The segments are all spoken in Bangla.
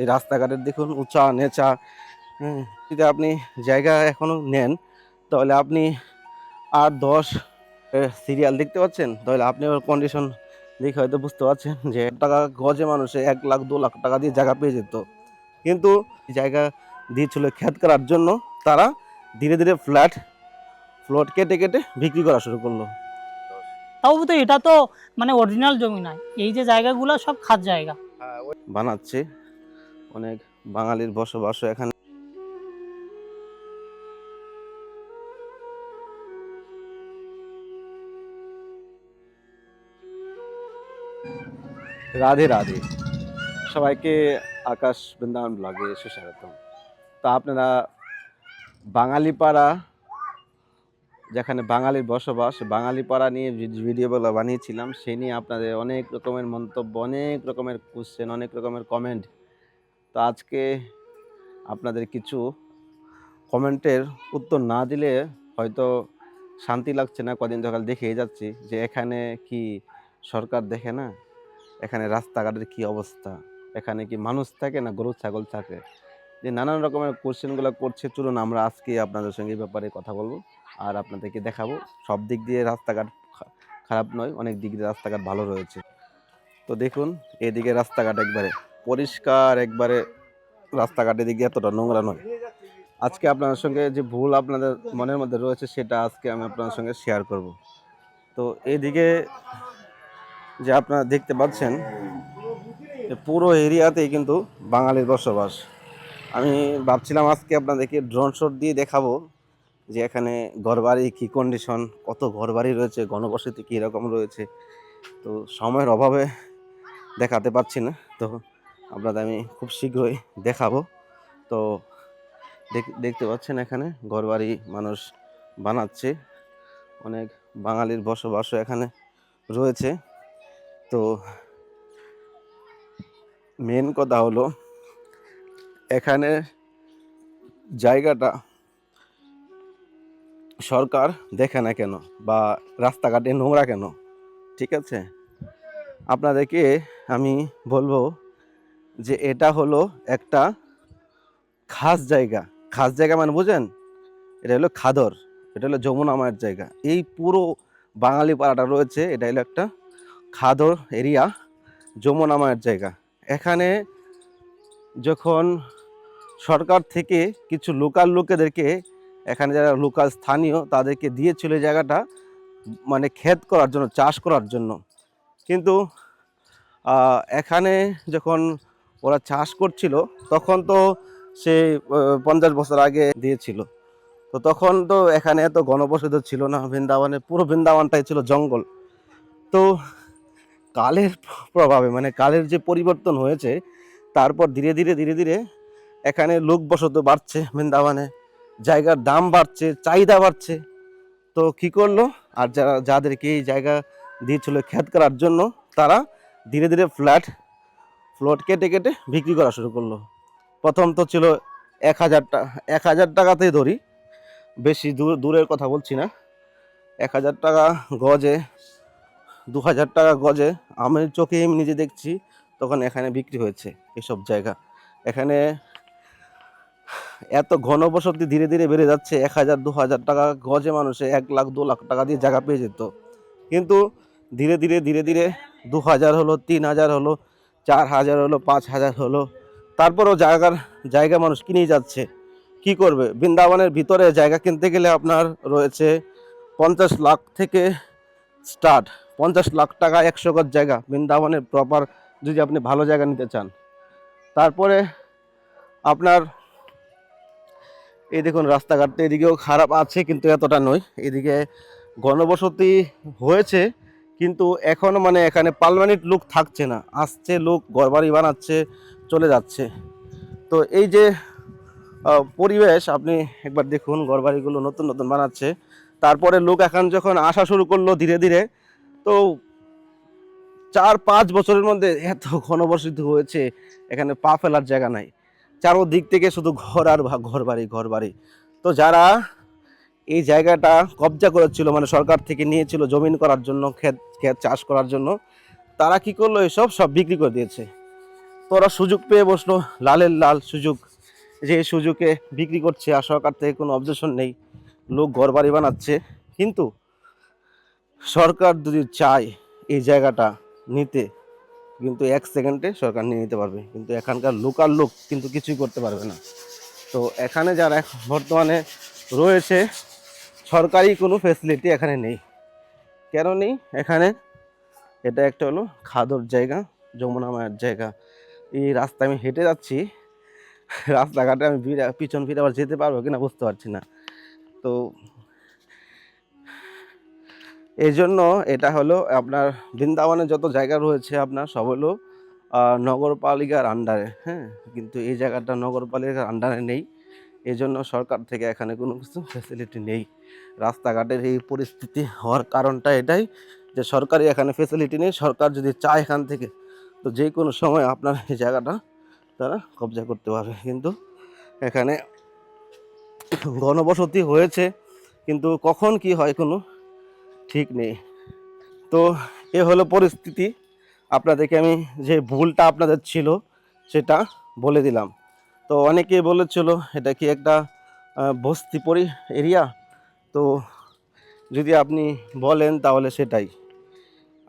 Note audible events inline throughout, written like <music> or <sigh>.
এই রাস্তাঘাটের দেখুন উঁচা নেচা। হ্যাঁ, যদি আপনি জায়গা এখনও নেন তাহলে আপনি আট দশ সিরিয়াল দেখতে পাচ্ছেন? তাহলে আপনি ওর কন্ডিশন দেখে হয়তো বুঝতে পারছেন যে টাকা গজে মানুষে এক লাখ দু লাখ টাকা দিয়ে জায়গা পেয়ে যেত। কিন্তু জায়গা দিয়েছিল খ্যাত করার জন্য তারা ধীরে ধীরে ফ্ল্যাট ফ্লট কেটে কেটে বিক্রি করা শুরু করল। তাও তো এটা তো মানে অরিজিনাল জমি নয়। এই যে জায়গাগুলো সব খাদ জায়গা। বানাচ্ছে। অনেক বাঙালির বসবাস এখানে। রাধে রাধে। সবাইকে আকাশ বৃন্দাবন ব্লগে সুস্বাগতম। তো আপনারা বাঙালি পাড়া যেখানে বাঙালির বসবাস বাঙালি পাড়া নিয়ে ভিডিওগুলো বানিয়েছিলাম সেই নিয়ে আপনাদের অনেক রকমের মন্তব্য, অনেক রকমের কোশ্চেন অনেক রকমের কমেন্ট তো আজকে আপনাদের কিছু কমেন্টের উত্তর না দিলে হয়তো শান্তি লাগছে না, কদিন সকাল দেখেই যাচ্ছি যে এখানে কি সরকার দেখে না? এখানে রাস্তাঘাটের কি অবস্থা? এখানে কি মানুষ থাকে না গরু, ছাগল থাকে? যে নানান রকমের কোশ্চেনগুলো করছে। চলুন আমরা আজকে আপনাদের সঙ্গে ব্যাপারে কথা বলব আর আপনাদেরকে দেখাবো। সব দিক দিয়ে রাস্তাঘাট খারাপ নয়, অনেক দিক দিয়ে রাস্তাঘাট ভালো রয়েছে। তো দেখুন, এদিকে রাস্তাঘাট একবারে পরিষ্কার একবারে রাস্তাঘাটের দিকে এতটা নোংরা নয়। আজকে আপনাদের সঙ্গে যে ভুল আপনাদের মনের মধ্যে রয়েছে সেটা আজকে আমি আপনাদের সঙ্গে শেয়ার করব। তো এইদিকে যে আপনারা দেখতে পাচ্ছেন পুরো এরিয়াতেই কিন্তু বাঙালির বসবাস। আমি ভাবছিলাম আজকে আপনাদেরকে ড্রোন শট দিয়ে দেখাবো যে এখানে ঘরবাড়ি কী কন্ডিশন কত ঘরবাড়ি রয়েছে, ঘনবসতি কীরকম রয়েছে। তো সময়ের অভাবে দেখাতে পারছি না। তো আপনাদের আমি খুব শীঘ্রই দেখাবো। তো দেখ- দেখতে পাচ্ছেন এখানে ঘরবাড়ি মানুষ বানাচ্ছে। অনেক বাঙালির বসবাসও এখানে রয়েছে। তো মেন কথা হলো, এখানে জায়গাটা সরকার দেখে না কেন? বা রাস্তাঘাটে নোংরা কেন? ঠিক আছে? আপনাদেরকে আমি বলব যে এটা হলো একটা খাস জায়গা। খাস জায়গা মানে বুঝেন? এটা হলো খাদর, এটা হলো যমুনা মায়ের জায়গা। এই পুরো বাঙালি পাড়াটা রয়েছে, এটা হলো একটা খাদর এরিয়া, যমুনা মায়ের জায়গা। এখানে যখন সরকার থেকে কিছু লোকাল লোকেদেরকে, এখানে যারা লোকাল স্থানীয়, তাদেরকে দিয়েছিল জায়গাটা মানে ক্ষেত করার জন্য, চাষ করার জন্য। কিন্তু এখানে যখন ওরা চাষ করছিল, তখন তো সে পঞ্চাশ বছর আগে দিয়েছিল। তো তখন তো এখানে এত গণবসতি ছিল না, বৃন্দাবনে, পুরো বৃন্দাবনটাই ছিল জঙ্গল। তো কালের প্রভাবে মানে কালের যে পরিবর্তন হয়েছে, তারপর ধীরে ধীরে ধীরে ধীরে এখানে লোক বসত বাড়ছে বৃন্দাবনে, জায়গার দাম বাড়ছে, চাহিদা বাড়ছে। তো কি করল? আর যারা, যাদেরকে এই জায়গা দিয়েছিল খ্যাত করার জন্য, তারা ধীরে ধীরে ফ্ল্যাট ফ্লট কেটে কেটে বিক্রি করা শুরু করল। প্রথম তো ছিল এক হাজার টাকা এক হাজার টাকাতেই ধরি। বেশি দূর দূরের কথা বলছি না। এক হাজার টাকা গজে, দু হাজার টাকা গজে আমি চোখে আমি নিজে দেখছি তখন এখানে বিক্রি হয়েছে এসব জায়গা। এখানে এত ঘনবসতি ধীরে ধীরে বেড়ে যাচ্ছে, এক হাজার, দু হাজার টাকা গজে মানুষে এক লাখ, দু লাখ টাকা দিয়ে জায়গা পেয়ে যেত। কিন্তু ধীরে ধীরে ধীরে ধীরে দু হাজার হলো, তিন হাজার হলো চার হাজার হলো, পাঁচ হাজার হলো। তারপরেও জায়গার, জায়গা মানুষ কিনেই যাচ্ছে। কি করবে? বৃন্দাবনের ভিতরে জায়গা কিনতে গেলে আপনার রয়েছে পঞ্চাশ লাখ থেকে স্টার্ট। পঞ্চাশ লাখ টাকা একশো গজ জায়গা বৃন্দাবনের প্রপার যদি আপনি ভালো জায়গা নিতে চান। তারপরে আপনার, এই দেখুন রাস্তাঘাটটা এদিকেও খারাপ আছে কিন্তু এতটা নয়। এদিকে ঘনবসতি হয়েছে। কিন্তু এখন মানে এখানে পার্মানেন্ট লোক থাকছে না। আসছে লোক, ঘরবাড়ি বানাচ্ছে, চলে যাচ্ছে। তো এই যে পরিবেশ, আপনি একবার দেখুন ঘরবাড়িগুলো নতুন নতুন বানাচ্ছে। তারপরে লোক এখন যখন আসা শুরু করল ধীরে ধীরে, তো চার পাঁচ বছরের মধ্যে এত ঘনবসতি হয়েছে, এখানে পা ফেলার জায়গা নাই। চারোদিক থেকে শুধু ঘর আর ঘর বাড়ি ঘর বাড়ি তো যারা এই জায়গাটা কবজা করেছিল মানে সরকার থেকে নিয়েছিল জমিন করার জন্য, ক্ষেত ক্ষেত চাষ করার জন্য। তারা কি করল এসব? সব বিক্রি করে দিয়েছে। তো ওরা সুযোগ পেয়ে বসল, লালের লাল সুযোগ। যে সুযোগে বিক্রি করছে আর সরকার থেকে কোনো অবজেকশন নেই। লোক ঘর বাড়ি বানাচ্ছে। কিন্তু সরকার যদি চায় এই জায়গাটা নিতে, কিন্তু এক সেকেন্ডে সরকার নিয়ে নিতে পারবে। কিন্তু এখানকার লোকাল লোক কিন্তু কিছুই করতে পারবে না। তো এখানে যারা বর্তমানে রয়েছে সরকারি কোনো ফেসিলিটি এখানে নেই। কেন নেই? এখানে এটা একটা হলো খাদর জায়গা, যমুনা মায়ের জায়গা। এই রাস্তা আমি হেঁটে যাচ্ছি, রাস্তাঘাটে আমি পিছন ফিরে আবার যেতে পারব কিনা বুঝতে পারছি না। তো এই জন্য এটা হলো আপনার বৃন্দাবনে যত জায়গা রয়েছে আপনার, সব হলো নগরপালিকার আন্ডারে হ্যাঁ কিন্তু এই জায়গাটা নগরপালিকার আন্ডারে নেই। এই জন্য সরকার থেকে এখানে কোনো কিছু ফ্যাসিলিটি নেই। রাস্তাঘাটের এই পরিস্থিতি হওয়ার কারণটা এটাই যে সরকারি এখানে ফেসিলিটি নেই। সরকার যদি চায় এখান থেকে, তো যে কোনো সময় আপনার এই জায়গাটা তারা কবজা করতে পারবে। কিন্তু এখানে গণবসতি হয়েছে, কিন্তু কখন কি হয় কোনো ঠিক নেই। তো এ হলো পরিস্থিতি। আপনাদেরকে আমি যে ভুলটা আপনাদের ছিল, সেটা বলে দিলাম। তো অনেকে বলেছিল, এটা কি একটা বস্তি পরি এরিয়া? তো যদি আপনি বলেন তাহলে সেটাই।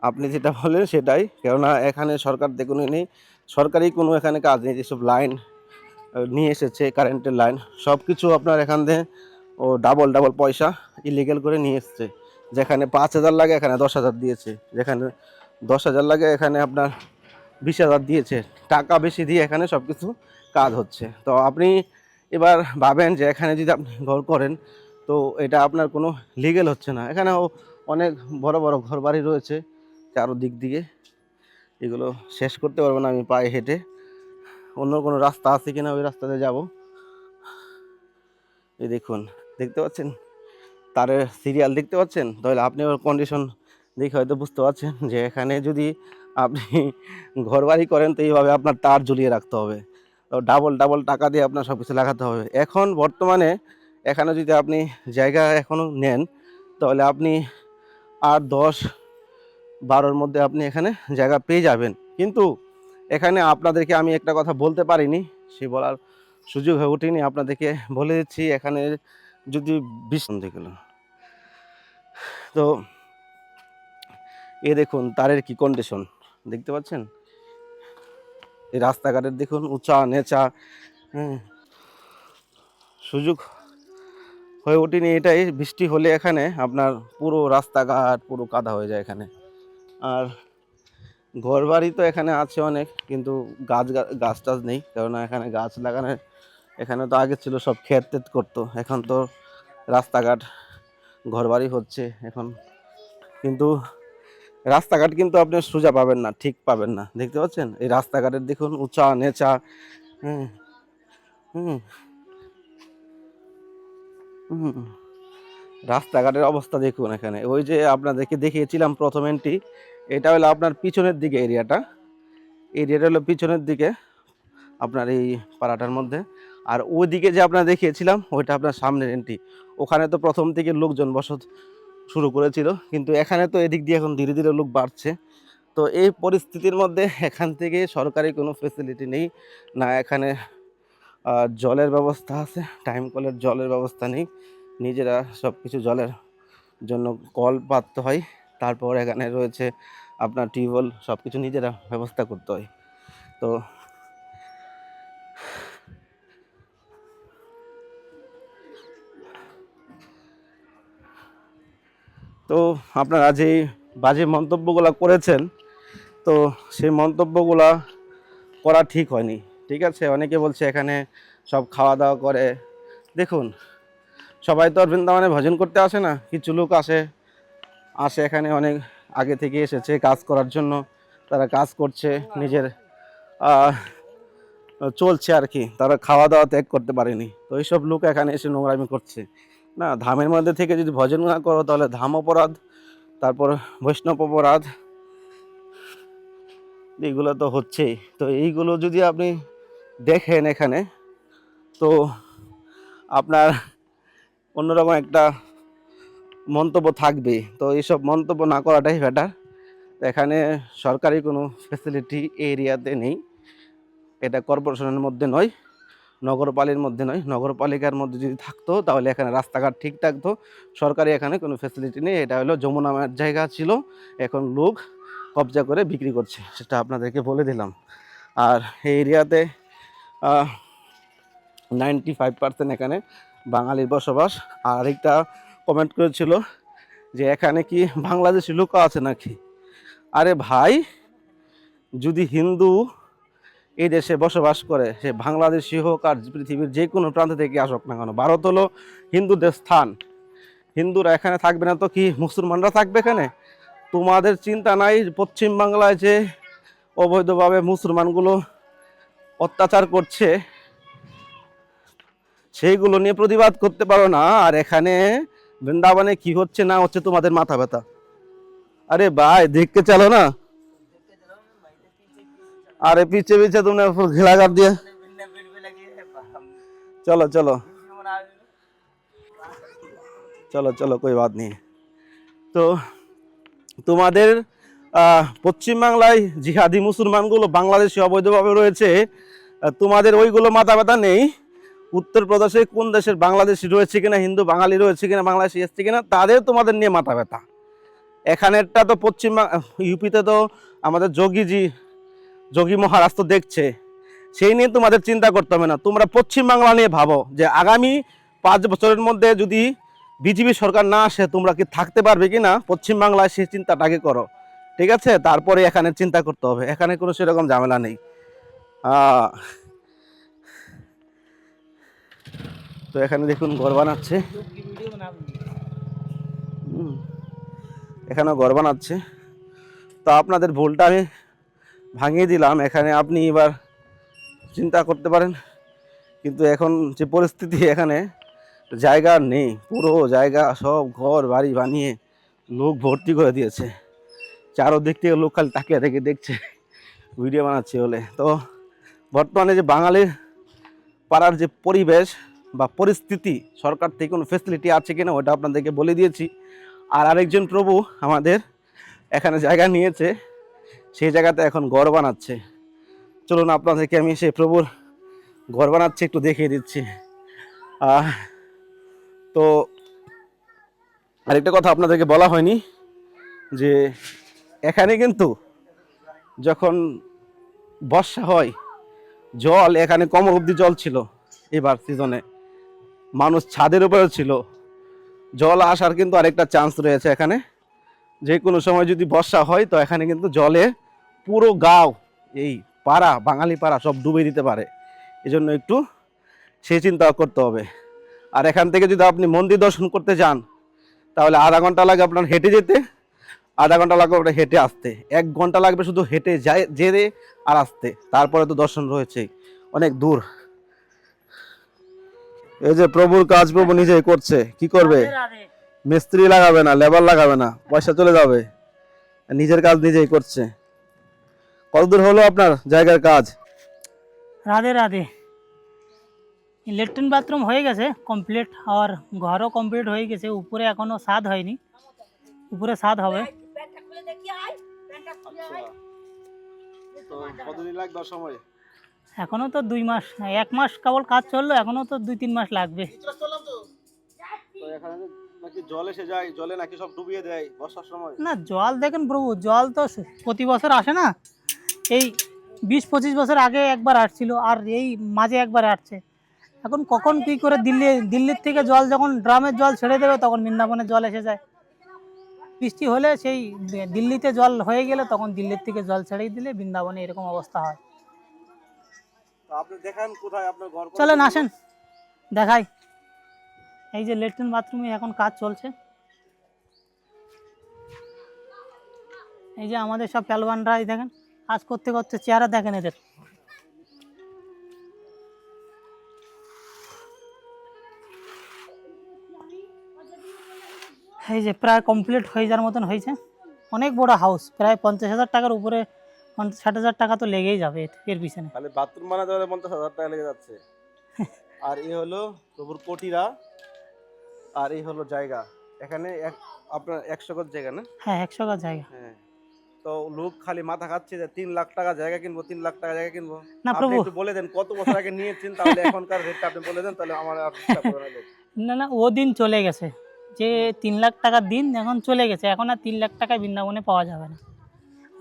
আপনি যেটা বলেন সেটাই, কেননা এখানে সরকার দেখুন নেই সরকারি কোনো এখানে কাজ নেই, যেসব লাইন নিয়ে এসেছে, কারেন্টের লাইন সব কিছু আপনার এখান থেকে ও ডাবল ডাবল পয়সা ইলিগেল করে নিয়ে এসছে। যেখানে পাঁচ হাজার লাগে, এখানে দশ হাজার দিয়েছে। যেখানে দশ হাজার লাগে, এখানে আপনার বিশ হাজার দিয়েছে। টাকা বেশি দিয়ে এখানে সব কিছু কাজ হচ্ছে। তো আপনি এবার ভাবেন যে এখানে যদি আপনি ঘর করেন, তো এটা আপনার কোনো লিগেল হচ্ছে না। এখানেও অনেক বড় বড় ঘর বাড়ি রয়েছে চারো দিক দিয়ে। এগুলো শেষ করতে পারব না আমি পায়ে হেঁটে। অন্য কোনো রাস্তা আছে কিনা ওই রাস্তাতে যাব। এই দেখুন, দেখতে পাচ্ছেন? তারের সিরিয়াল দেখতে পাচ্ছেন? তাহলে আপনি ওর কন্ডিশন দেখে হয়তো বুঝতে পারছেন যে এখানে যদি আপনি ঘর বাড়ি করেন, তো এইভাবে আপনার তার ঝুলিয়ে রাখতে হবে। তো ডাবল ডাবল টাকা দিয়ে আপনার সব কিছু লাগাতে হবে। এখন বর্তমানে এখানে যদি আপনি জায়গা এখনও নেন, তাহলে আপনি আর দশ, বারোর মধ্যে আপনি এখানে জায়গা পেয়ে যাবেন। কিন্তু এখানে আপনাদেরকে আমি একটা কথা বলতে পারিনি, সে বলার সুযোগ হয়ে ওঠেনি। আপনাদেরকে বলে দিচ্ছি, এখানে যদি বিশ দেখল তো এ দেখুন, তারের কি কন্ডিশন দেখতে পাচ্ছেন? এই রাস্তাঘাটের দেখুন উঁচা নেচা হ্যাঁ সুযোগ হয়ে ওঠেনি এটাই, বৃষ্টি হলে এখানে আপনার পুরো রাস্তাঘাট পুরো কাদা হয়ে যায় এখানে। আর ঘর বাড়ি তো এখানে আছে অনেক, কিন্তু গাছ গাছ টাছ নেই, কেননা এখানে গাছ লাগানোর এখানে তো আগে ছিল সব ক্ষেত টেত করতো, এখন তো রাস্তাঘাট ঘর বাড়ি হচ্ছে এখন। কিন্তু রাস্তাঘাট কিন্তু আপনি সোজা পাবেন না, ঠিক পাবেন না। দেখতে পাচ্ছেন? এই রাস্তাঘাটের দেখুন, উঁচা, নেচা। হুম হুম হুম। রাস্তাঘাটের অবস্থা দেখুন এখানে। ওই যে আপনাদেরকে দেখিয়েছিলাম প্রথম এন্ট্রি এটা হলো আপনার পিছনের দিকে এরিয়াটা এরিয়াটা হলো পিছনের দিকে আপনার এই পাড়াটার মধ্যে। আর ওই দিকে যে আপনার দেখিয়েছিলাম, ওইটা আপনার সামনের এন্ট্রি ওখানে তো প্রথম থেকে লোকজন বসত শুরু করেছিল, কিন্তু এখানে তো এদিক দিয়ে এখন ধীরে ধীরে লোক বাড়ছে। তো এই পরিস্থিতির মধ্যে এখান থেকে সরকারি কোনো ফেসিলিটি নেই, না এখানে জলের ব্যবস্থা আছে টাইম কলের জলের ব্যবস্থা নেই। নিজেরা সব কিছু জলের জন্য কল পাততে হয়, তারপর এখানে রয়েছে আপনার টিউবওয়েল সব কিছু নিজেরা ব্যবস্থা করতে হয়। তো তো আপনারা যে বাজে মন্তব্যগুলো করেছেন, তো সেই মন্তব্যগুলা করা ঠিক হয়নি। ঠিক আছে? অনেকে বলছে এখানে সব খাওয়া দাওয়া করে। দেখুন, সবাই তো আর বৃন্দাবনে ভজন করতে আসে না। কিছু লোক আসে আসে এখানে অনেক আগে থেকে এসেছে কাজ করার জন্য। তারা কাজ করছে, নিজের চলছে আর কি। তারা খাওয়া দাওয়া ত্যাগ করতে পারেনি। তো এইসব লোক এখানে এসে নোংরামি করছে। না, ধামের মধ্যে থেকে যদি ভজন না করো, তাহলে ধাম অপরাধ, তারপর বৈষ্ণব অপরাধ এগুলো তো হচ্ছেই। তো এইগুলো যদি আপনি দেখেন এখানে, তো আপনার অন্যরকম একটা মন্তব্য থাকবে। তো এইসব মন্তব্য না করাটাই বেটার এখানে সরকারি কোনো ফ্যাসিলিটি এরিয়াতে নেই। এটা কর্পোরেশনের মধ্যে নয়। নগরপালির মধ্যে নয়, নগরপালিকার মধ্যে যদি থাকতো, তাহলে এখানে রাস্তাঘাট ঠিক থাকতো। সরকারি এখানে কোনো ফ্যাসিলিটি নেই, এটা হলো যমুনা মায়ের জায়গা ছিল, এখন লোক কবজা করে বিক্রি করছে, সেটা আপনাদেরকে বলে দিলাম। আর এই এরিয়াতে নাইনটি ফাইভ পার্সেন্ট এখানে বাঙালির বসবাস। আর আরেকটা কমেন্ট করেছিল যে, এখানে কি বাংলাদেশি লোক আছে নাকি? আরে ভাই, যদি হিন্দু এই দেশে বসবাস করে, সে বাংলাদেশি হোক আর পৃথিবীর যে কোনো প্রান্ত থেকে আসুক না কেন, ভারত হলো হিন্দুদের স্থান। হিন্দুরা এখানে থাকবে না তো কি? মুসলমানরা থাকবে এখানে? তোমাদের চিন্তা নাই পশ্চিম বাংলায় যে অবৈধভাবে মুসলমানগুলো অত্যাচার করছে? সেইগুলো নিয়ে প্রতিবাদ করতে পারো না। আর এখানে বৃন্দাবনে কি হচ্ছে না হচ্ছে তোমাদের মাথা ব্যথা। আরে ভাই, দেখতে চলো না? अरे पीछे पीछे तुमने घिला कर दिया चलो चलो চলো চলো কই বাদ নেই তো তোমাদের আহ, পশ্চিমবাংলায় জিহাদি মুসলমানগুলো বাংলাদেশে অবৈধভাবে রয়েছে আহ, তোমাদের ওইগুলো মাথা ব্যথা নেই উত্তরপ্রদেশে কোন দেশের বাংলাদেশি রয়েছে কিনা হিন্দু বাঙালি রয়েছে কিনা বাংলাদেশি এসছে কিনা তাদের তোমাদের নিয়ে মাথা ব্যথা এখানেরটা তো পশ্চিম ইউপিতে তো আমাদের যোগীজি যোগী মহারাজ তো দেখছে। সেই নিয়ে তোমাদের চিন্তা করতে হবে না। তোমরা পশ্চিম বাংলা নিয়ে ভাবো যে আগামী পাঁচ বছরের মধ্যে যদি বিজেপি সরকার না আসে, তোমরা কি থাকতে পারবে কি না পশ্চিম বাংলায় সেই চিন্তাটা আগে করো। ঠিক আছে? তারপরে এখানে চিন্তা করতে হবে। এখানে কোনো সেরকম ঝামেলা নেই। তো এখানে দেখুন ঘর বানাচ্ছে। এখানেও ঘর বানাচ্ছে। তো আপনাদের ভুলটা আমি ভাঙিয়ে দিলাম। এখানে আপনি এবার চিন্তা করতে পারেন, কিন্তু এখন যে পরিস্থিতি এখানে, জায়গা নেই। পুরো জায়গা, সব ঘর, বাড়ি বানিয়ে লোক ভর্তি করে দিয়েছে। চারোদিক থেকে লোক খালি তাকিয়ে থেকে দেখছে, ভিডিও বানাচ্ছে বলে। তো বর্তমানে যে বাঙালির পাড়ার যে পরিবেশ বা পরিস্থিতি, সরকার থেকে কোনো ফেসিলিটি আছে কিনা ওটা আপনাদেরকে বলে দিয়েছি। আর আরেকজন প্রভু আমাদের এখানে জায়গা নিয়েছে। সেই জায়গাতে এখন ঘর বানাচ্ছে। চলুন আপনাদেরকে আমি সেই প্রভুর ঘর বানাচ্ছে, একটু দেখিয়ে দিচ্ছি। তো আরেকটা কথা আপনাদেরকে বলা হয়নি, যে এখানে কিন্তু যখন বর্ষা হয়, জল এখানে কমর অব্দি জল ছিল এবার সিজনে মানুষ ছাদের উপরেও ছিল। জল আসার কিন্তু আরেকটা চান্স রয়েছে এখানে। যে কোনো সময় যদি বর্ষা হয়, তো এখানে কিন্তু জলে পুরো গাঁও, এই পাড়া, বাঙালি পাড়া সব ডুবে দিতে পারে। এজন্য একটু সেই চিন্তা করতে হবে। আর এখান থেকে যদি আপনি মন্দির দর্শন করতে যান, তাহলে আধা ঘণ্টা লাগে আপনার হেঁটে যেতে, আধা ঘণ্টা লাগবে আপনার হেঁটে আসতে। এক ঘণ্টা লাগবে শুধু হেঁটে যায়, যেতে আর আসতে। তারপরে তো দর্শন রয়েছে, অনেক দূর। এই যে প্রভুর কাজ প্রভু নিজেই করছে, কি করবে? মিস্ত্রি লাগাবে না লেবার লাগাবে না, পয়সা চলে যাবে। নিজের কাজ নিজেই করছে। কতদূর হলো আপনার জায়গার কাজ? রাধে রাধে। লেট্রিন বাথরুম হয়ে গেছে কমপ্লিট আর ঘরও কমপ্লিট হয়ে গেছে, উপরে এখনও স্বাদ হয়নি। উপরে স্বাদ হবে। এখনও তো দুই মাস, এক মাস কেবল কাজ চলল, এখনও তো দুই, তিন মাস লাগবে। নাকি জল এসে যায় জলে নাকি সব ডুবিয়ে দেয় বর্ষার সময়? না জল দেখেন প্রভু জল তো প্রতি বছর আসে না। এই বিশ পঁচিশ বছর আগে একবার আসছিল আর এই মাঝে একবার আসছে। এখন কখন কী করে দিল্লি দিল্লির থেকে জল যখন ড্রামের জল ছেড়ে দেবে তখন বৃন্দাবনে জল এসে যায়। বৃষ্টি হলে সেই দিল্লিতে জল হয়ে গেলে তখন দিল্লির থেকে জল ছেড়েই দিলে বৃন্দাবনে এরকম অবস্থা হয়। আপনি দেখান কোথায় আপনার ঘর চলেন আসেন। দেখাই। এই যে লেট্রিন বাথরুমে এখন কাজ চলছে। এই যে আমাদের সব পেলবানরা এই দেখেন কাজ করতে করতে চেহারা দেখেন এদের। এই যে প্রায় কমপ্লিট হয়ে যাওয়ার মতন হয়েছে। অনেক বড় হাউস প্রায় পঞ্চাশ হাজার টাকার উপরে পঞ্চাশ ষাট হাজার টাকা তো লেগেই যাবে এর- পিছনে। বাথরুম বানাতে হলে পঞ্চাশ হাজার টাকা লেগে যাচ্ছে। <laughs> আর এ হলো প্রভুর কোটিরা আর এই হলো জায়গা। এখানে এক আপনার একশো গজ জায়গা না? হ্যাঁ একশো গাছ জায়গা। হ্যাঁ। তো লোক খালি মাথা খাচ্ছে যে তিন লাখ টাকা জায়গা কিনবো তিন লাখ টাকা জায়গা কিনবো। না প্রভু। একটু বলে দেন কত বছর আগে নিয়েছেন তাহলে এখনকার রেটটা আপনি বলে দেন তাহলে আমার <laughs> না না ও দিন চলে গেছে। যে তিন লাখ টাকার দিন এখন চলে গেছে। এখন আর তিন লাখ টাকায় বৃন্দাবনে পাওয়া যাবে না।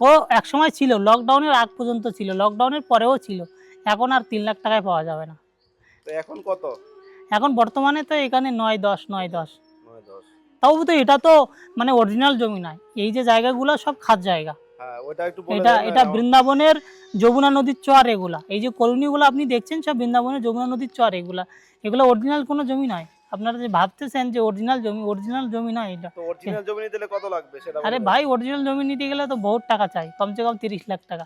ও এক সময় ছিল লকডাউনের আগ পর্যন্ত ছিল লকডাউনের পরেও ছিল। এখন আর তিন লাখ টাকায় পাওয়া যাবে না। তো এখন কত? এখন বর্তমানে তো এখানে নয় দশ নয় দশ। তাও তো এটা তো মানে অরিজিনাল জমি নয়। এই যে জায়গাগুলো সব খাদ জায়গা। হ্যাঁ এটা এটা বৃন্দাবনের যমুনা নদীর চর এগুলা। এই যে কলোনিগুলো আপনি দেখছেন সব বৃন্দাবনের যমুনা নদীর চর এগুলা। এগুলো অরিজিনাল কোনো জমি নয়। আপনারা যে ভাবতেছেন যে অরিজিনাল জমি অরিজিনাল জমি নয় এটা। তো অরিজিনাল জমি নিতে কত লাগবে সেটা আরে ভাই অরিজিনাল জমি নিতে গেলে তো বহুত টাকা চাই। কমসে কম তিরিশ লাখ টাকা।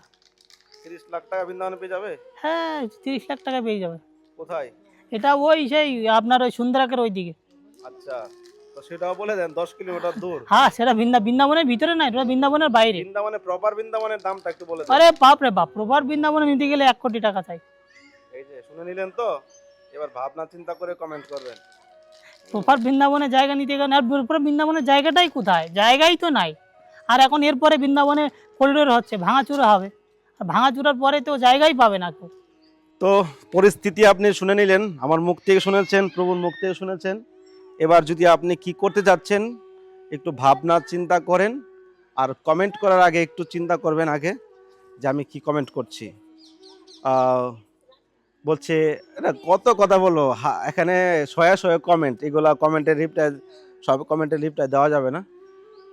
তিরিশ লাখ টাকা বৃন্দাবনে পেয়ে যাবে? হ্যাঁ তিরিশ লাখ টাকা পেয়ে যাবে। কোথায়? এটা ওই সেই আপনার ওই সুন্দরাকের ওই দিকে আচ্ছা তো সেটাও বলে দেন দশ কিলোমিটার দূর। হ্যাঁ সেটা বৃন্দা বৃন্দাবনের ভিতরে না এটা বৃন্দাবনের বাইরে। বৃন্দাবনে প্রপার বৃন্দাবনের দামটা একটু বলে দেন। আরে বাপ রে বাপ প্রপার বৃন্দাবনে নিতে গেলে কোটি টাকা চাই। এই যে শুনে নিলেন তো? এবার ভাবনা চিন্তা করে কমেন্ট করবেন। প্রপার বৃন্দাবনের জায়গা নিতে গেলে আর প্রপার বৃন্দাবনের জায়গাটাই কোথায়? জায়গাই তো নাই। আর এখন এরপরে বৃন্দাবনে করিডোর হচ্ছে ভাঙাচুরা হবে। আর ভাঙাচুরার পরে তো জায়গাই পাবে না কেউ। তো পরিস্থিতি আপনি শুনে নিলেন, আমার মুখ থেকে শুনেছেন প্রভুর মুখ থেকে শুনেছেন। এবার যদি আপনি কি করতে যাচ্ছেন, একটু ভাবনা চিন্তা করেন, আর কমেন্ট করার আগে একটু চিন্তা করবেন আগে যে আমি কি কমেন্ট করছি। বলছে, এটা কত কথা বলো এখানে শয়ে শয়ে কমেন্ট এগুলা কমেন্টের রিপ্লাই সব কমেন্টের রিপ্লাই দেওয়া যাবে না।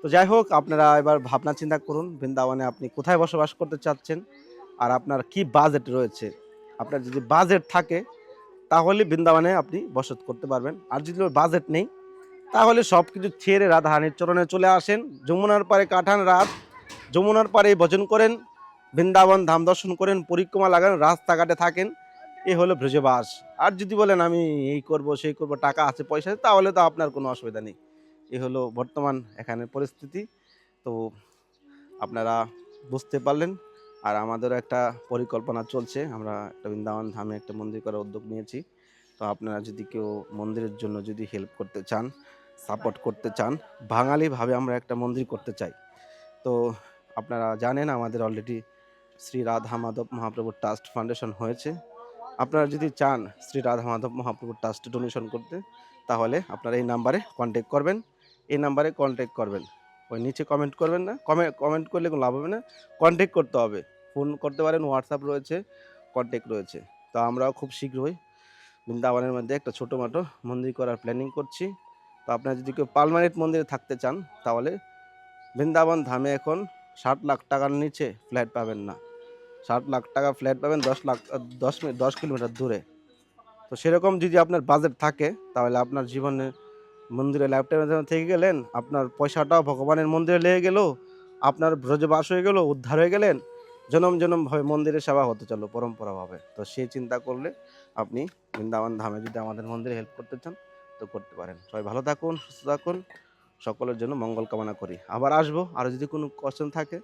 তো যাই হোক, আপনারা এবার ভাবনা চিন্তা করুন, বৃন্দাবনে আপনি কোথায় বসবাস করতে চাচ্ছেন, আর আপনার কি বাজেট রয়েছে? আপনার যদি বাজেট থাকে, তাহলে বৃন্দাবনে আপনি বসত করতে পারবেন। আর যদি বাজেট নেই, তাহলে সব কিছু ছেড়ে রাধারানীর চরণে চলে আসেন। যমুনার পারে কাটান রাত যমুনার পারে ভোজন করেন, বৃন্দাবন ধাম দর্শন করেন, পরিক্রমা লাগান, রাস্তাঘাটে থাকেন, এ হলো ব্রজবাস। আর যদি বলেন, আমি এই করব, সেই করব, টাকা আছে, পয়সা আছে, তাহলে তো আপনার কোনো অসুবিধা নেই। এ হলো বর্তমান এখানে পরিস্থিতি। তো আপনারা বুঝতে পারলেন আর আমাদেরও একটা পরিকল্পনা চলছে। আমরা একটা বৃন্দাবন ধামে একটা মন্দির করার উদ্যোগ নিয়েছি। তো আপনারা যদি কেউ মন্দিরের জন্য যদি হেল্প করতে চান সাপোর্ট করতে চান, বাঙালিভাবে আমরা একটা মন্দির করতে চাই। তো আপনারা জানেন আমাদের already Shri Radha Madhav Mahaprabhu trust foundation হয়েছে। আপনারা যদি চান শ্রী রাধা মাধব মহাপ্রভু ট্রাস্টে ডোনেশন করতে, তাহলে আপনারা এই নাম্বারে কন্ট্যাক্ট করবেন। এই নাম্বারে কন্ট্যাক্ট করবেন। ওই নিচে কমেন্ট করবেন না। কমে কমেন্ট করলে কোনো লাভ হবে না। কন্ট্যাক্ট করতে হবে। ফোন করতে পারেন হোয়াটসঅ্যাপ রয়েছে কন্ট্যাক্ট রয়েছে। তো আমরাও খুব শীঘ্রই বৃন্দাবনের মধ্যে একটা ছোটো মোটো মন্দির করার প্ল্যানিং করছি। তো আপনারা যদি কেউ পালমানেট মন্দিরে থাকতে চান, তাহলে বৃন্দাবন ধামে এখন ষাট লাখ টাকার নিচে ফ্ল্যাট পাবেন না। ষাট লাখ টাকা ফ্ল্যাট পাবেন দশ লাখ, দশ মিনিট দশ কিলোমিটার দূরে। তো সেরকম যদি আপনার বাজেট থাকে, তাহলে আপনার জীবনে মন্দিরে যখন থেকে গেলেন, আপনার পয়সাটাও ভগবানের মন্দিরে লেগে গেল, আপনার ব্রজবাস হয়ে গেল, উদ্ধার হয়ে গেলেন জনম জনমভাবে মন্দিরের সেবা হতে চলো পরম্পরাভাবে তো সে চিন্তা করলে আপনি বৃন্দাবন ধামে যদি আমাদের মন্দিরে হেল্প করতে চান, তো করতে পারেন। সবাই ভালো থাকুন, সুস্থ থাকুন, সকলের জন্য মঙ্গল কামনা করি। আবার আসব। আর যদি কোনো কোশ্চেন থাকে,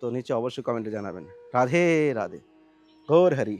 তো নিচে অবশ্যই কমেন্টে জানাবেন। রাধে রাধে। গৌর হরি।